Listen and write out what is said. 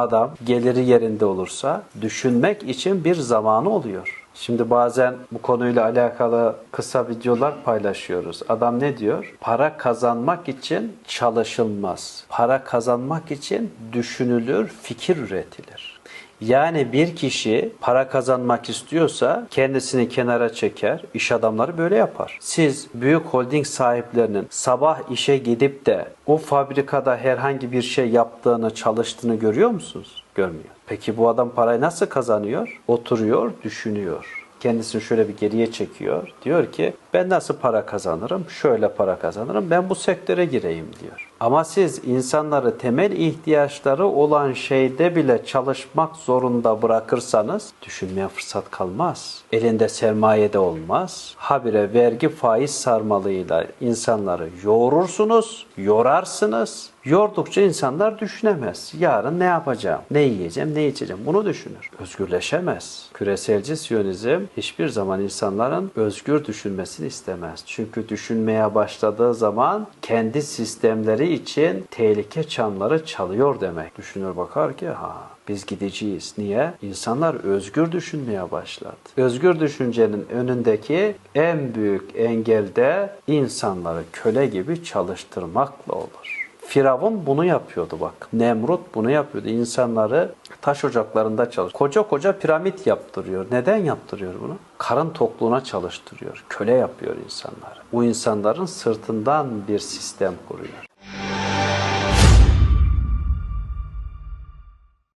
Adam geliri yerinde olursa düşünmek için bir zamanı oluyor. Şimdi bazen bu konuyla alakalı kısa videolar paylaşıyoruz. Adam ne diyor? Para kazanmak için çalışılmaz. Para kazanmak için düşünülür, fikir üretilir. Yani bir kişi para kazanmak istiyorsa kendisini kenara çeker. İş adamları böyle yapar. Siz büyük holding sahiplerinin sabah işe gidip de o fabrikada herhangi bir şey yaptığını, çalıştığını görüyor musunuz? Görmüyor. Peki bu adam parayı nasıl kazanıyor? Oturuyor, düşünüyor kendisini şöyle bir geriye çekiyor. Diyor ki ben nasıl para kazanırım? Şöyle para kazanırım. Ben bu sektöre gireyim diyor. Ama siz insanları temel ihtiyaçları olan şeyde bile çalışmak zorunda bırakırsanız düşünmeye fırsat kalmaz. Elinde sermaye de olmaz. Habire vergi faiz sarmalıyla insanları yoğurursunuz, yorarsınız. Yordukça insanlar düşünemez. Yarın ne yapacağım? Ne yiyeceğim? Ne içeceğim? Bunu düşünür. Özgürleşemez. Küreselci Siyonizm hiçbir zaman insanların özgür düşünmesini istemez. Çünkü düşünmeye başladığı zaman kendi sistemleri için tehlike çanları çalıyor demek. Düşünür bakar ki ha biz gideceğiz. Niye? İnsanlar özgür düşünmeye başladı. Özgür düşüncenin önündeki en büyük engel de insanları köle gibi çalıştırmakla olur. Firavun bunu yapıyordu bak. Nemrut bunu yapıyordu. İnsanları taş ocaklarında çalış. Koca koca piramit yaptırıyor. Neden yaptırıyor bunu? Karın tokluğuna çalıştırıyor. Köle yapıyor insanları. Bu insanların sırtından bir sistem kuruyor.